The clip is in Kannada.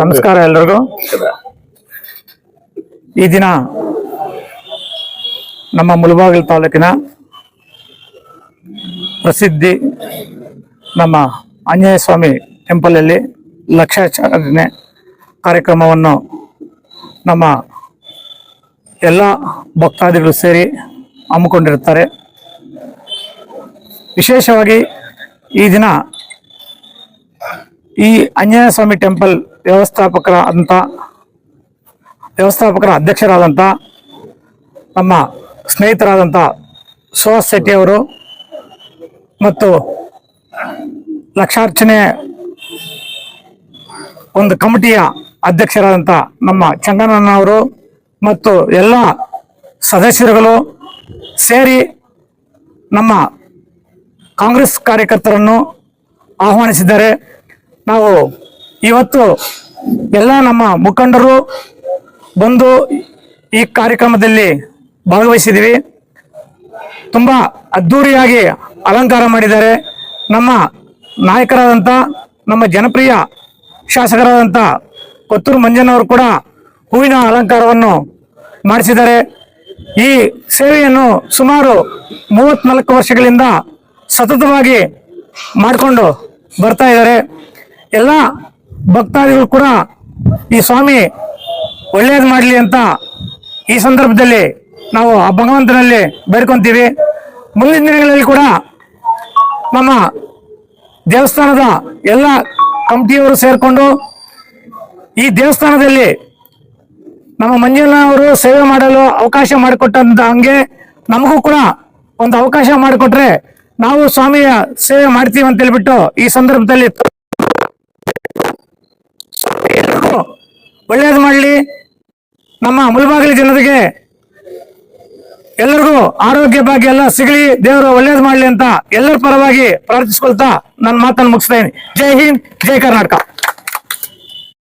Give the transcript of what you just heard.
ನಮಸ್ಕಾರ ಎಲ್ರಿಗೂ. ಈ ದಿನ ನಮ್ಮ ಮುಳಬಾಗಿಲು ತಾಲೂಕಿನ ಪ್ರಸಿದ್ಧಿ ನಮ್ಮ ಆಂಜನೇಯ ಸ್ವಾಮಿ ಟೆಂಪಲಲ್ಲಿ ಲಕ್ಷಾಚರಣೆ ಕಾರ್ಯಕ್ರಮವನ್ನು ನಮ್ಮ ಎಲ್ಲ ಭಕ್ತಾದಿಗಳು ಸೇರಿ ಹಮ್ಮಿಕೊಂಡಿರುತ್ತಾರೆ. ವಿಶೇಷವಾಗಿ ಈ ದಿನ ಈ ಆಂಜನೇಯ ಸ್ವಾಮಿ ಟೆಂಪಲ್ ವ್ಯವಸ್ಥಾಪಕರಾದಂಥ ವ್ಯವಸ್ಥಾಪಕರ ಅಧ್ಯಕ್ಷರಾದಂಥ ನಮ್ಮ ಸ್ನೇಹಿತರಾದಂಥ ಸುಹಾಸ್ ಶೆಟ್ಟಿ ಅವರು ಮತ್ತು ಲಕ್ಷಾರ್ಚನೆ ಒಂದು ಕಮಿಟಿಯ ಅಧ್ಯಕ್ಷರಾದಂಥ ನಮ್ಮ ಚಂಗನಣ್ಣ ಅವರು ಮತ್ತು ಎಲ್ಲ ಸದಸ್ಯರುಗಳು ಸೇರಿ ನಮ್ಮ ಕಾಂಗ್ರೆಸ್ ಕಾರ್ಯಕರ್ತರನ್ನು ಆಹ್ವಾನಿಸಿದ್ದಾರೆ. ನಾವು ಇವತ್ತು ಎಲ್ಲ ನಮ್ಮ ಮುಖಂಡರು ಬಂದು ಈ ಕಾರ್ಯಕ್ರಮದಲ್ಲಿ ಭಾಗವಹಿಸಿದ್ದೀವಿ. ತುಂಬ ಅದ್ಧೂರಿಯಾಗಿ ಅಲಂಕಾರ ಮಾಡಿದ್ದಾರೆ. ನಮ್ಮ ನಾಯಕರಾದಂಥ ನಮ್ಮ ಜನಪ್ರಿಯ ಶಾಸಕರಾದಂಥ ಕೊತ್ತೂರು ಮಂಜನವರು ಕೂಡ ಹೂವಿನ ಅಲಂಕಾರವನ್ನು ಮಾಡಿಸಿದ್ದಾರೆ. ಈ ಸೇವೆಯನ್ನು ಸುಮಾರು ಮೂವತ್ನಾಲ್ಕು ವರ್ಷಗಳಿಂದ ಸತತವಾಗಿ ಮಾಡಿಕೊಂಡು ಬರ್ತಾ ಇದ್ದಾರೆ. ಎಲ್ಲ ಭಕ್ತಾದಿಗಳು ಕೂಡ ಈ ಸ್ವಾಮಿ ಒಳ್ಳೇದು ಮಾಡಲಿ ಅಂತ ಈ ಸಂದರ್ಭದಲ್ಲಿ ನಾವು ಆ ಭಗವಂತನಲ್ಲಿ ಬೇಡ್ಕೊಂತೀವಿ. ಮುಂದಿನ ದಿನಗಳಲ್ಲಿ ಕೂಡ ನಮ್ಮ ದೇವಸ್ಥಾನದ ಎಲ್ಲ ಕಮಿಟಿಯವರು ಸೇರಿಕೊಂಡು ಈ ದೇವಸ್ಥಾನದಲ್ಲಿ ನಮ್ಮ ಮಂಜುನವರು ಸೇವೆ ಮಾಡಲು ಅವಕಾಶ ಮಾಡಿಕೊಟ್ಟಂತ ಹಂಗೆ ನಮಗೂ ಕೂಡ ಒಂದು ಅವಕಾಶ ಮಾಡಿಕೊಟ್ರೆ ನಾವು ಸ್ವಾಮಿಯ ಸೇವೆ ಮಾಡ್ತೀವಿ ಅಂತ ಹೇಳ್ಬಿಟ್ಟು ಈ ಸಂದರ್ಭದಲ್ಲಿ ಒಳ್ಳೇದು ಮಾಡಲಿ. ನಮ್ಮ ಮುಲ್ಬಾಗಿಲು ಜನರಿಗೆ ಎಲ್ಲರಿಗೂ ಆರೋಗ್ಯ ಭಾಗ್ಯ ಎಲ್ಲ ಸಿಗಲಿ. ದೇವರು ಒಳ್ಳೇದು ಮಾಡಲಿ ಅಂತ ಎಲ್ಲರ ಪರವಾಗಿ ಪ್ರಾರ್ಥಿಸ್ಕೊಳ್ತಾ ನನ್ನ ಮಾತನ್ನು ಮುಗಿಸ್ತಾ ಇದ್ದೀನಿ. ಜೈ ಹಿಂದ್, ಜೈ ಕರ್ನಾಟಕ.